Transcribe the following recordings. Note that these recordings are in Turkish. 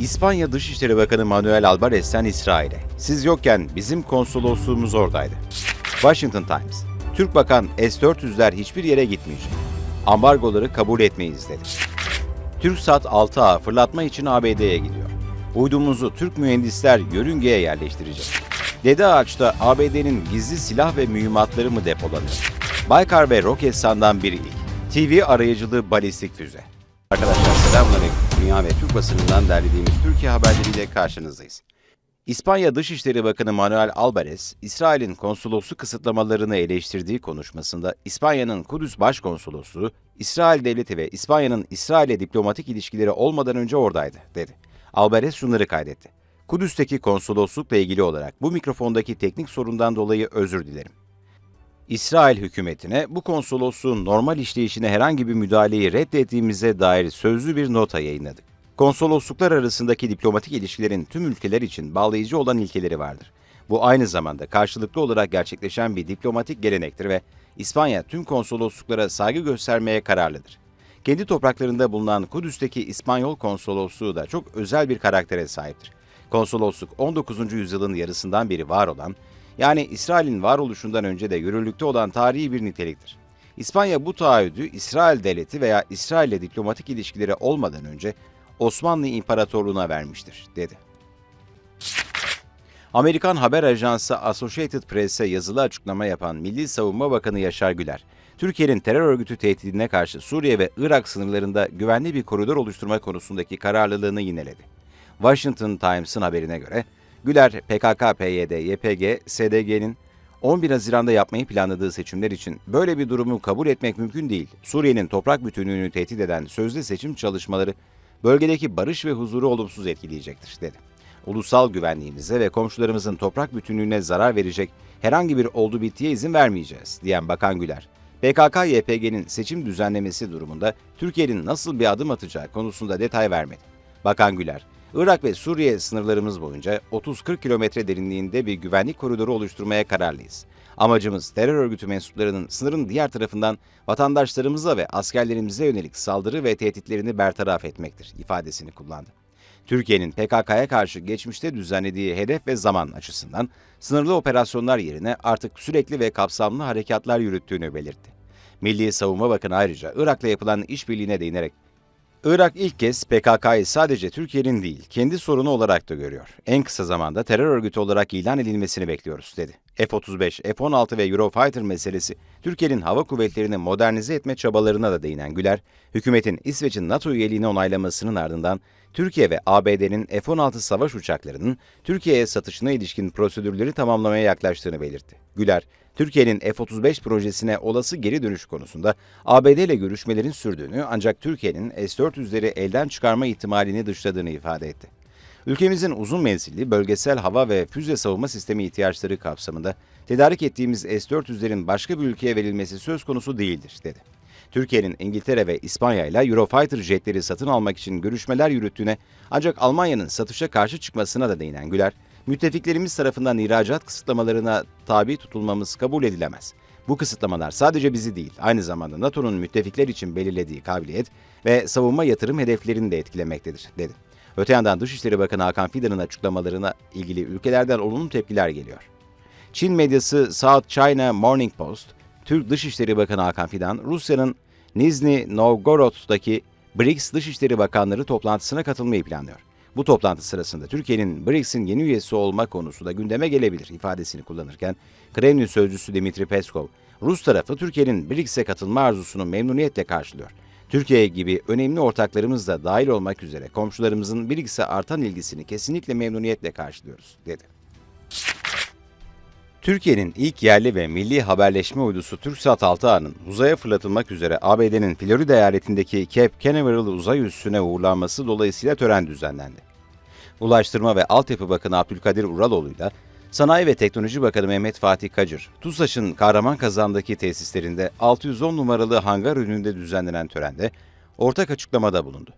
İspanya Dışişleri Bakanı Manuel Alvarez'ten İsrail'e. Siz yokken bizim konsolosluğumuz oradaydı. Washington Times. Türk Bakan S-400'ler hiçbir yere gitmeyecek. Ambargoları kabul etmeyiz dedi. TürkSat 6A fırlatma için ABD'ye gidiyor. Uydumuzu Türk mühendisler yörüngeye yerleştirecek. Dede Ağaç'ta ABD'nin gizli silah ve mühimmatları mı depolanıyor? Baykar ve Roketsan'dan bir ilk. TV arayıcılığı balistik füze. Arkadaşlar selamünaleyküm. Dünya ve Türk basınından derlediğimiz Türkiye haberleriyle karşınızdayız. İspanya Dışişleri Bakanı Manuel Alvarez, İsrail'in konsolosluk kısıtlamalarını eleştirdiği konuşmasında İspanya'nın Kudüs Başkonsolosluğu, İsrail Devleti ve İspanya'nın İsrail'e diplomatik ilişkileri olmadan önce oradaydı, dedi. Alvarez şunları kaydetti. Kudüs'teki konsoloslukla ilgili olarak bu mikrofondaki teknik sorundan dolayı özür dilerim. İsrail hükümetine bu konsolosluğun normal işleyişine herhangi bir müdahaleyi reddettiğimize dair sözlü bir nota yayınladık. Konsolosluklar arasındaki diplomatik ilişkilerin tüm ülkeler için bağlayıcı olan ilkeleri vardır. Bu aynı zamanda karşılıklı olarak gerçekleşen bir diplomatik gelenektir ve İspanya tüm konsolosluklara saygı göstermeye kararlıdır. Kendi topraklarında bulunan Kudüs'teki İspanyol konsolosluğu da çok özel bir karaktere sahiptir. Konsolosluk 19. yüzyılın yarısından beri var olan, yani İsrail'in varoluşundan önce de yürürlükte olan tarihi bir niteliktir. İspanya bu taahhüdü İsrail devleti veya İsrail ile diplomatik ilişkileri olmadan önce Osmanlı İmparatorluğu'na vermiştir, dedi. Amerikan haber ajansı Associated Press'e yazılı açıklama yapan Milli Savunma Bakanı Yaşar Güler, Türkiye'nin terör örgütü tehdidine karşı Suriye ve Irak sınırlarında güvenli bir koridor oluşturma konusundaki kararlılığını yineledi. Washington Times'ın haberine göre, Güler, PKK, PYD, YPG, SDG'nin 11 Haziran'da yapmayı planladığı seçimler için böyle bir durumu kabul etmek mümkün değil. Suriye'nin toprak bütünlüğünü tehdit eden sözde seçim çalışmaları bölgedeki barış ve huzuru olumsuz etkileyecektir, dedi. Ulusal güvenliğimize ve komşularımızın toprak bütünlüğüne zarar verecek herhangi bir oldu bittiye izin vermeyeceğiz, diyen Bakan Güler. PKK-YPG'nin seçim düzenlemesi durumunda Türkiye'nin nasıl bir adım atacağı konusunda detay vermedi. Bakan Güler, Irak ve Suriye sınırlarımız boyunca 30-40 kilometre derinliğinde bir güvenlik koridoru oluşturmaya kararlıyız. Amacımız terör örgütü mensuplarının sınırın diğer tarafından vatandaşlarımıza ve askerlerimize yönelik saldırı ve tehditlerini bertaraf etmektir ifadesini kullandı. Türkiye'nin PKK'ya karşı geçmişte düzenlediği hedef ve zaman açısından sınırlı operasyonlar yerine artık sürekli ve kapsamlı harekatlar yürüttüğünü belirtti. Milli Savunma Bakanı ayrıca Irak'la yapılan işbirliğine değinerek Irak ilk kez PKK'yı sadece Türkiye'nin değil, kendi sorunu olarak da görüyor. En kısa zamanda terör örgütü olarak ilan edilmesini bekliyoruz, dedi. F-35, F-16 ve Eurofighter meselesi, Türkiye'nin hava kuvvetlerini modernize etme çabalarına da değinen Güler, hükümetin İsveç'in NATO üyeliğini onaylamasının ardından Türkiye ve ABD'nin F-16 savaş uçaklarının Türkiye'ye satışına ilişkin prosedürleri tamamlamaya yaklaştığını belirtti. Güler, Türkiye'nin F-35 projesine olası geri dönüş konusunda ABD ile görüşmelerin sürdüğünü ancak Türkiye'nin S-400'leri elden çıkarma ihtimalini dışladığını ifade etti. Ülkemizin uzun menzilli bölgesel hava ve füze savunma sistemi ihtiyaçları kapsamında tedarik ettiğimiz S-400'lerin başka bir ülkeye verilmesi söz konusu değildir, dedi. Türkiye'nin İngiltere ve İspanya ile Eurofighter jetleri satın almak için görüşmeler yürüttüğüne ancak Almanya'nın satışa karşı çıkmasına da değinen Güler, müttefiklerimiz tarafından ihracat kısıtlamalarına tabi tutulmamız kabul edilemez. Bu kısıtlamalar sadece bizi değil, aynı zamanda NATO'nun müttefikler için belirlediği kabiliyet ve savunma yatırım hedeflerini de etkilemektedir, dedi. Öte yandan Dışişleri Bakanı Hakan Fidan'ın açıklamalarına ilgili ülkelerden olumlu tepkiler geliyor. Çin medyası South China Morning Post, Türk Dışişleri Bakanı Hakan Fidan, Rusya'nın Nizhny Novgorod'daki BRICS Dışişleri Bakanları toplantısına katılmayı planlıyor. Bu toplantı sırasında Türkiye'nin BRICS'in yeni üyesi olma konusu da gündeme gelebilir ifadesini kullanırken Kremlin sözcüsü Dimitri Peskov, Rus tarafı Türkiye'nin BRICS'e katılma arzusunu memnuniyetle karşılıyor. Türkiye gibi önemli ortaklarımız da dahil olmak üzere komşularımızın BRICS'e artan ilgisini kesinlikle memnuniyetle karşılıyoruz, dedi. Türkiye'nin ilk yerli ve milli haberleşme uydusu TürkSat 6A'nın uzaya fırlatılmak üzere ABD'nin Florida eyaletindeki Cape Canaveral uzay üssüne uğurlanması dolayısıyla tören düzenlendi. Ulaştırma ve Altyapı Bakanı Abdülkadir Uraloğlu'yla Sanayi ve Teknoloji Bakanı Mehmet Fatih Kacır, TUSAŞ'ın Kahraman tesislerinde 610 numaralı hangar önünde düzenlenen törende ortak açıklamada bulundu.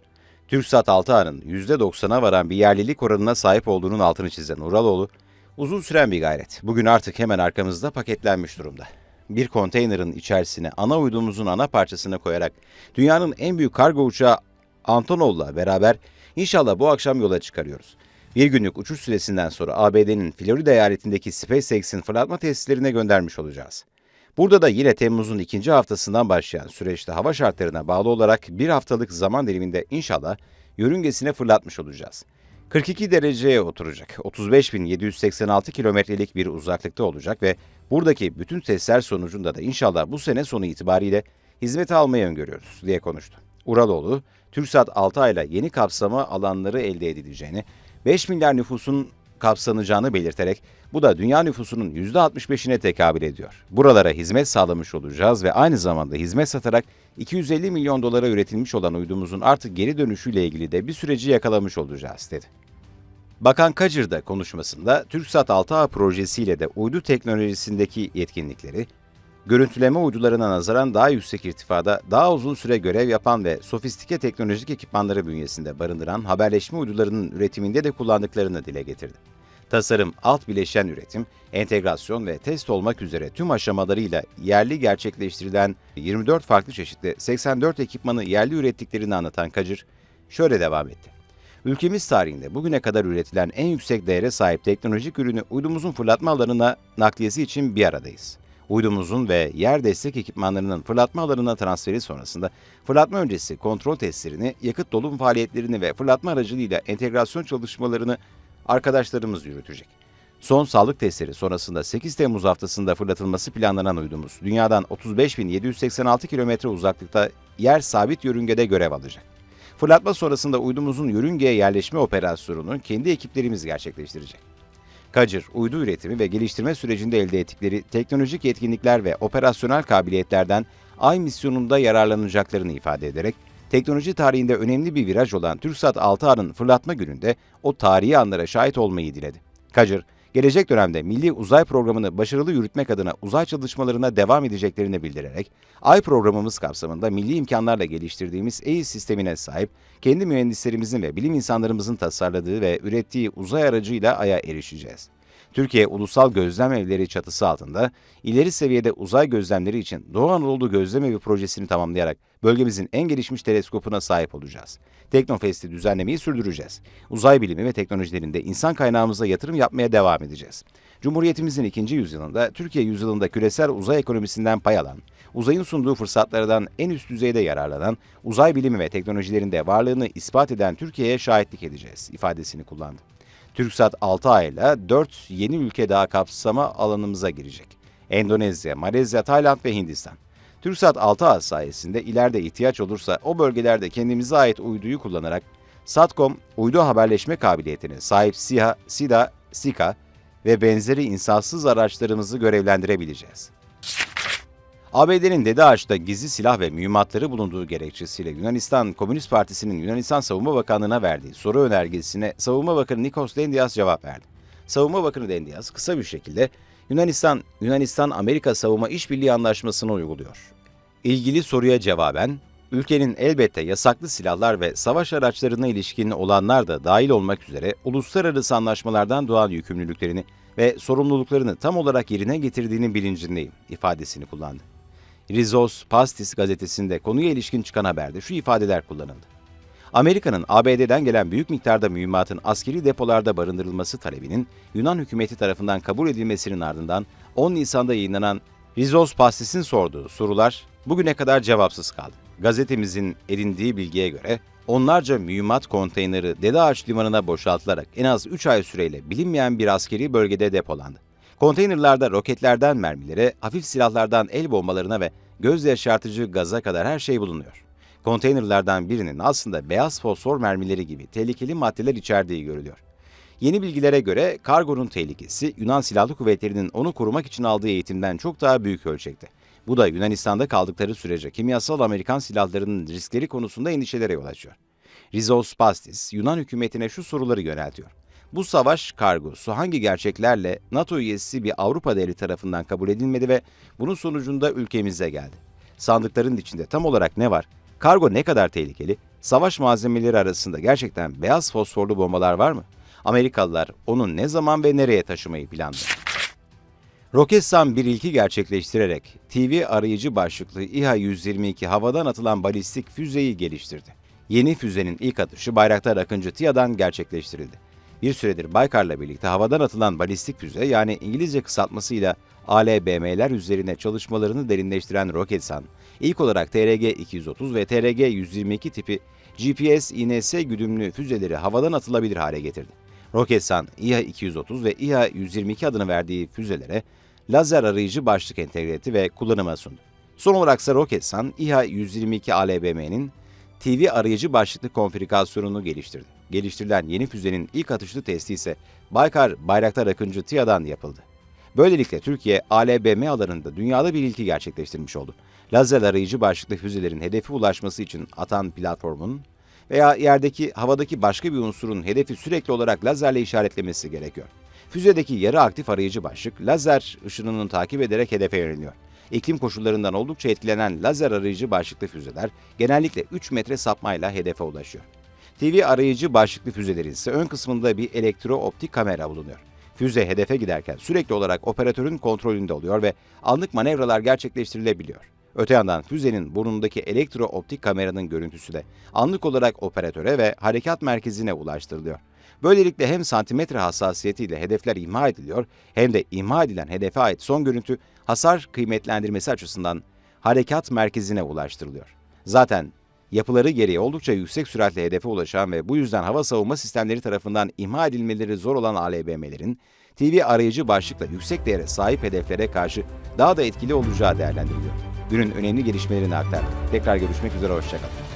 TürkSat 6A'nın %90'a varan bir yerlilik oranına sahip olduğunun altını çizen Uraloğlu, Uzun süren bir gayret. Bugün artık hemen arkamızda paketlenmiş durumda. Bir konteynerin içerisine ana uydumuzun ana parçasını koyarak dünyanın en büyük kargo uçağı Antonov'la beraber İnşallah bu akşam yola çıkarıyoruz. Bir günlük uçuş süresinden sonra ABD'nin Florida eyaletindeki SpaceX'in fırlatma tesislerine göndermiş olacağız. Burada da yine Temmuz'un ikinci haftasından başlayan süreçte hava şartlarına bağlı olarak bir haftalık zaman diliminde inşallah yörüngesine fırlatmış olacağız. 42 dereceye oturacak. 35.786 kilometrelik bir uzaklıkta olacak ve buradaki bütün testler sonucunda da inşallah bu sene sonu itibariyle hizmete almayı öngörüyoruz diye konuştu. Uraloğlu, TürkSat 6 ayla yeni kapsama alanları elde edileceğini, 5 milyar nüfusun kapsanacağını belirterek bu da dünya nüfusunun %65'ine tekabül ediyor. Buralara hizmet sağlamış olacağız ve aynı zamanda hizmet satarak 250 milyon dolara üretilmiş olan uydumuzun artık geri dönüşüyle ilgili de bir süreci yakalamış olacağız dedi. Bakan Kacır da konuşmasında TürkSat 6A projesiyle de uydu teknolojisindeki yetkinlikleri, görüntüleme uydularına nazaran daha yüksek irtifada, daha uzun süre görev yapan ve sofistike teknolojik ekipmanları bünyesinde barındıran haberleşme uydularının üretiminde de kullandıklarını dile getirdi. Tasarım, alt bileşen üretim, entegrasyon ve test olmak üzere tüm aşamalarıyla yerli gerçekleştirilen 24 farklı çeşitli 84 ekipmanı yerli ürettiklerini anlatan Kacır, şöyle devam etti. Ülkemiz tarihinde bugüne kadar üretilen en yüksek değere sahip teknolojik ürünü uydumuzun fırlatma alanına nakliyesi için bir aradayız. Uydumuzun ve yer destek ekipmanlarının fırlatma alanına transferi sonrasında fırlatma öncesi kontrol testlerini, yakıt dolum faaliyetlerini ve fırlatma aracılığıyla entegrasyon çalışmalarını arkadaşlarımız yürütecek. Son sağlık testleri sonrasında 8 Temmuz haftasında fırlatılması planlanan uydumuz, dünyadan 35.786 kilometre uzaklıkta yer sabit yörüngede görev alacak. Fırlatma sonrasında uydumuzun yörüngeye yerleşme operasyonunu kendi ekiplerimiz gerçekleştirecek. Kacır, uydu üretimi ve geliştirme sürecinde elde ettikleri teknolojik yetkinlikler ve operasyonel kabiliyetlerden Ay misyonunda yararlanacaklarını ifade ederek, teknoloji tarihinde önemli bir viraj olan TürkSat 6A'nın fırlatma gününde o tarihi anlara şahit olmayı diledi. Kacır, gelecek dönemde milli uzay programını başarılı yürütmek adına uzay çalışmalarına devam edeceklerini bildirerek, Ay programımız kapsamında milli imkanlarla geliştirdiğimiz EİS sistemine sahip, kendi mühendislerimizin ve bilim insanlarımızın tasarladığı ve ürettiği uzay aracıyla Ay'a erişeceğiz. Türkiye Ulusal Gözlem Evleri çatısı altında ileri seviyede uzay gözlemleri için Doğu Anadolu Gözlem Evi projesini tamamlayarak bölgemizin en gelişmiş teleskopuna sahip olacağız. Teknofest'i düzenlemeyi sürdüreceğiz. Uzay bilimi ve teknolojilerinde insan kaynağımıza yatırım yapmaya devam edeceğiz. Cumhuriyetimizin ikinci yüzyılında, Türkiye yüzyılında küresel uzay ekonomisinden pay alan, uzayın sunduğu fırsatlardan en üst düzeyde yararlanan, uzay bilimi ve teknolojilerinde varlığını ispat eden Türkiye'ye şahitlik edeceğiz ifadesini kullandı. TürkSat 6 ayla 4 yeni ülke daha kapsama alanımıza girecek. Endonezya, Malezya, Tayland ve Hindistan. TürkSat 6A sayesinde ileride ihtiyaç olursa o bölgelerde kendimize ait uyduyu kullanarak Satcom uydu haberleşme kabiliyetine sahip SİHA, SİDA, SİKA ve benzeri insansız araçlarımızı görevlendirebileceğiz. ABD'nin Dede Ağaç'ta gizli silah ve mühimmatları bulunduğu gerekçesiyle Yunanistan Komünist Partisi'nin Yunanistan Savunma Bakanlığı'na verdiği soru önergesine Savunma Bakanı Nikos Dendias cevap verdi. Savunma Bakanı Dendias kısa bir şekilde Yunanistan, Yunanistan-Amerika Savunma İşbirliği Anlaşması'nı uyguluyor. İlgili soruya cevaben, ülkenin elbette yasaklı silahlar ve savaş araçlarına ilişkin olanlar da dahil olmak üzere uluslararası anlaşmalardan doğan yükümlülüklerini ve sorumluluklarını tam olarak yerine getirdiğinin bilincindeyim ifadesini kullandı. Rizos Pastis gazetesinde konuya ilişkin çıkan haberde şu ifadeler kullanıldı. Amerika'nın ABD'den gelen büyük miktarda mühimmatın askeri depolarda barındırılması talebinin Yunan hükümeti tarafından kabul edilmesinin ardından 10 Nisan'da yayınlanan Rizos Pastis'in sorduğu sorular bugüne kadar cevapsız kaldı. Gazetemizin edindiği bilgiye göre onlarca mühimmat konteyneri Dede Limanı'na boşaltılarak en az 3 ay süreyle bilinmeyen bir askeri bölgede depolandı. Konteynerlarda roketlerden mermilere, hafif silahlardan el bombalarına ve göz yaşartıcı gaza kadar her şey bulunuyor. Konteynerlardan birinin aslında beyaz fosfor mermileri gibi tehlikeli maddeler içerdiği görülüyor. Yeni bilgilere göre kargonun tehlikesi Yunan Silahlı Kuvvetleri'nin onu korumak için aldığı eğitimden çok daha büyük ölçekte. Bu da Yunanistan'da kaldıkları sürece kimyasal Amerikan silahlarının riskleri konusunda endişelere yol açıyor. Rizos Pastis, Yunan hükümetine şu soruları yöneltiyor. Bu savaş kargosu hangi gerçeklerle NATO üyesi bir Avrupa devleti tarafından kabul edilmedi ve bunun sonucunda ülkemize geldi? Sandıkların içinde tam olarak ne var? Kargo ne kadar tehlikeli? Savaş malzemeleri arasında gerçekten beyaz fosforlu bombalar var mı? Amerikalılar onu ne zaman ve nereye taşımayı planlıyor? Roketsan bir ilki gerçekleştirerek TV arayıcı başlıklı İHA-122 havadan atılan balistik füzeyi geliştirdi. Yeni füzenin ilk atışı Bayraktar Akıncı TİA'dan gerçekleştirildi. Bir süredir Baykar'la birlikte havadan atılan balistik füze yani İngilizce kısaltmasıyla ALBM'ler üzerine çalışmalarını derinleştiren Roketsan, ilk olarak TRG-230 ve TRG-122 tipi GPS INS güdümlü füzeleri havadan atılabilir hale getirdi. Roketsan, İHA-230 ve İHA-122 adını verdiği füzelere lazer arayıcı başlık entegre etti ve kullanıma sundu. Son olarak ise Roketsan, İHA-122 ALBM'nin TV arayıcı başlıklı konfigürasyonunu geliştirdi. Geliştirilen yeni füzenin ilk atışlı testi ise Baykar Bayraktar Akıncı TİA'dan yapıldı. Böylelikle Türkiye ALBM alanında dünyada bir ilki gerçekleştirmiş oldu. Lazer arayıcı başlıklı füzelerin hedefe ulaşması için atan platformun veya yerdeki havadaki başka bir unsurun hedefi sürekli olarak lazerle işaretlemesi gerekiyor. Füzedeki yarı aktif arayıcı başlık lazer ışınını takip ederek hedefe yöneliyor. İklim koşullarından oldukça etkilenen lazer arayıcı başlıklı füzeler genellikle 3 metre sapmayla hedefe ulaşıyor. TV arayıcı başlıklı füzelerin ise ön kısmında bir elektro-optik kamera bulunuyor. Füze hedefe giderken sürekli olarak operatörün kontrolünde oluyor ve anlık manevralar gerçekleştirilebiliyor. Öte yandan füzenin burnundaki elektro-optik kameranın görüntüsü de anlık olarak operatöre ve harekat merkezine ulaştırılıyor. Böylelikle hem santimetre hassasiyetiyle hedefler imha ediliyor hem de imha edilen hedefe ait son görüntü hasar kıymetlendirmesi açısından harekat merkezine ulaştırılıyor. Zaten yapıları gereği oldukça yüksek süratle hedefe ulaşan ve bu yüzden hava savunma sistemleri tarafından imha edilmeleri zor olan ALBM'lerin TV arayıcı başlıkla yüksek değere sahip hedeflere karşı daha da etkili olacağı değerlendiriliyor. Günün önemli gelişmelerini aktardık. Tekrar görüşmek üzere, hoşçakalın.